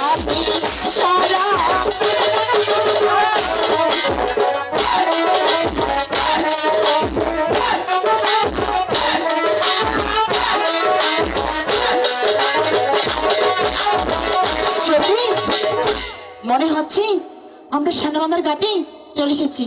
happy. পাচ্ছি আমরা সানামামার ঘাটে চলে এসেছি।